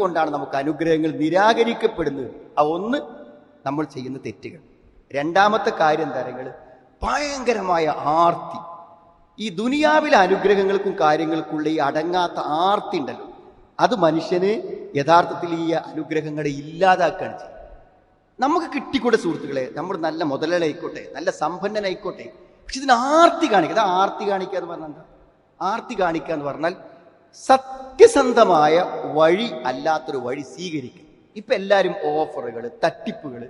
എന്തുകൊണ്ടാണ് നമുക്ക് അനുഗ്രഹങ്ങൾ നിരാകരിക്കപ്പെടുന്നത്. ആ ഒന്ന് നമ്മൾ ചെയ്യുന്ന തെറ്റുകൾ. രണ്ടാമത്തെ കാര്യം തരങ്ങൾ ഭയങ്കരമായ ആർത്തി. ഈ ദുനിയാവിലെ അനുഗ്രഹങ്ങൾക്കും കാര്യങ്ങൾക്കുള്ള ഈ അടങ്ങാത്ത ആർത്തി ഉണ്ടല്ലോ. അത് മനുഷ്യന് യഥാർത്ഥത്തിൽ ഈ അനുഗ്രഹങ്ങളെ ഇല്ലാതാക്കുകയാണ് ചെയ്യുന്നത് നമുക്ക് കിട്ടിക്കൂടെ സുഹൃത്തുക്കളെ? നമ്മൾ നല്ല മുതലായിക്കോട്ടെ നല്ല സമ്പന്നനായിക്കോട്ടെ. പക്ഷെ ഇതിന് ആർത്തി കാണിക്കുക. ആർത്തി കാണിക്കുക എന്ന് പറഞ്ഞാൽ എന്താ? ആർത്തി കാണിക്കുക എന്ന് പറഞ്ഞാൽ സത്യസന്ധമായ വഴി അല്ലാത്തൊരു വഴി സ്വീകരിക്കും ഇപ്പം എല്ലാവരും ഓഫറുകൾ തട്ടിപ്പുകൾ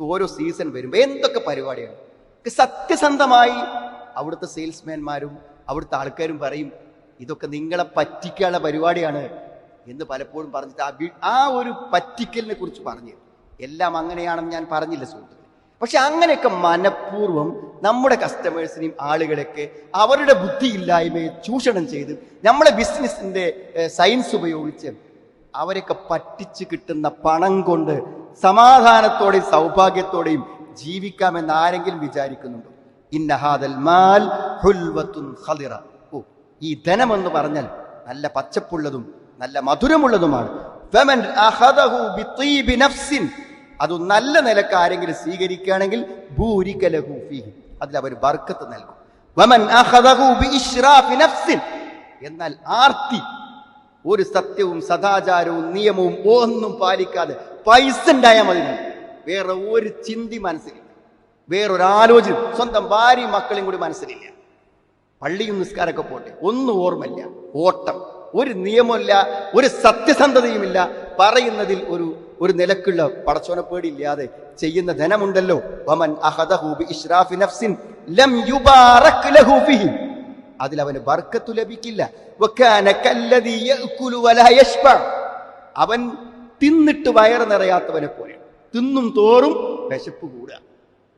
ഓരോ സീസൺ വരുമ്പോൾ എന്തൊക്കെ പരിപാടിയാണ്? സത്യസന്ധമായി അവിടുത്തെ സെയിൽസ്മാൻമാരും അവിടുത്തെ ആൾക്കാരും പറയും ഇതൊക്കെ നിങ്ങളെ പറ്റിക്കാനുള്ള പരിപാടിയാണ് എന്ന് പലപ്പോഴും പറഞ്ഞിട്ട് ആ ഒരു പറ്റിക്കലിനെ കുറിച്ച് പറഞ്ഞു. എല്ലാം അങ്ങനെയാണെന്ന് ഞാൻ പറഞ്ഞില്ല സുഹൃത്തുക്കളെ. പക്ഷെ അങ്ങനെയൊക്കെ മനഃപൂർവം നമ്മുടെ കസ്റ്റമേഴ്സിനെയും ആളുകളൊക്കെ അവരുടെ ബുദ്ധിയില്ലായ്മയെ ചൂഷണം ചെയ്ത് നമ്മളെ ബിസിനസ്സിന്റെ സയൻസ് ഉപയോഗിച്ച് അവരൊക്കെ പറ്റിച്ച് കിട്ടുന്ന പണം കൊണ്ട് സമാധാനത്തോടെയും സൗഭാഗ്യത്തോടെയും ജീവിക്കാമെന്ന് ആരെങ്കിലും വിചാരിക്കുന്നുണ്ടോ? ഇന്നഹാദൽ മാൽ ഖദിറ. ഓ ഈ ധനം എന്ന് പറഞ്ഞാൽ നല്ല പച്ചപ്പുള്ളതും നല്ല മധുരമുള്ളതുമാണ്. അത് നല്ല നിലയ്ക്ക് ആരെങ്കിലും സ്വീകരിക്കുകയാണെങ്കിൽ ഭൂരിക്കലഹൂഫിഹി ഫീഹി. അതിൽ അവർ ബർക്കത്ത് നൽകും. വമൻ എന്നാൽ ആർത്തി ഒരു സത്യവും സദാചാരവും നിയമവും ഒന്നും പാലിക്കാതെ പൈസ ഉണ്ടായാൽ മതി. വേറെ ഒരു ചിന്തി മനസ്സിലില്ല. വേറൊരാലോചന സ്വന്തം ഭാര്യയും മക്കളെയും കൂടി മനസ്സിലില്ല. പള്ളിയും നിസ്കാരമൊക്കെ പോട്ടെ ഒന്നും ഓർമ്മയില്ല. ഓട്ടം. ഒരു നിയമമില്ല ഒരു സത്യസന്ധതയുമില്ല. പറയുന്നതിൽ ഒരു ഒരു നിലക്കുള്ള പടച്ചോനെ പേടിയില്ലാതെ ചെയ്യുന്ന ധനമുണ്ടല്ലോ. വമൻ നഫ്സിൻ ലം യുബാറക് ലഹു ഫിഹി. അതിൽ അവന് ബർക്കത്തു ലഭിക്കില്ല. അവൻ തിന്നിട്ട് വയറ് നിറയാത്തവനെ പോലെ. തിന്നും തോറും വിശപ്പ് കൂടുക.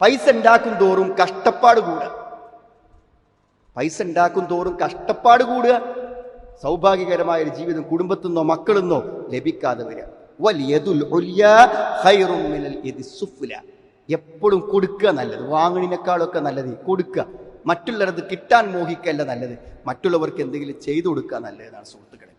പൈസ ഉണ്ടാക്കും തോറും കഷ്ടപ്പാട് കൂടുക. പൈസ ഉണ്ടാക്കും തോറും കഷ്ടപ്പാട് കൂടുക. സൗഭാഗ്യകരമായ ഒരു ജീവിതം കുടുംബത്തിൽ നിന്നോ മക്കളിൽ നിന്നോ ലഭിക്കാതെ വരിക. എപ്പോഴും കൊടുക്കുക നല്ലത്. വാങ്ങണിനേക്കാളൊക്കെ നല്ലത് കൊടുക്കുക. മറ്റുള്ളവരത് കിട്ടാൻ മോഹിക്കല്ല നല്ലത്. മറ്റുള്ളവർക്ക് എന്തെങ്കിലും ചെയ്തു കൊടുക്കുക നല്ലതാണ് സുഹൃത്ത്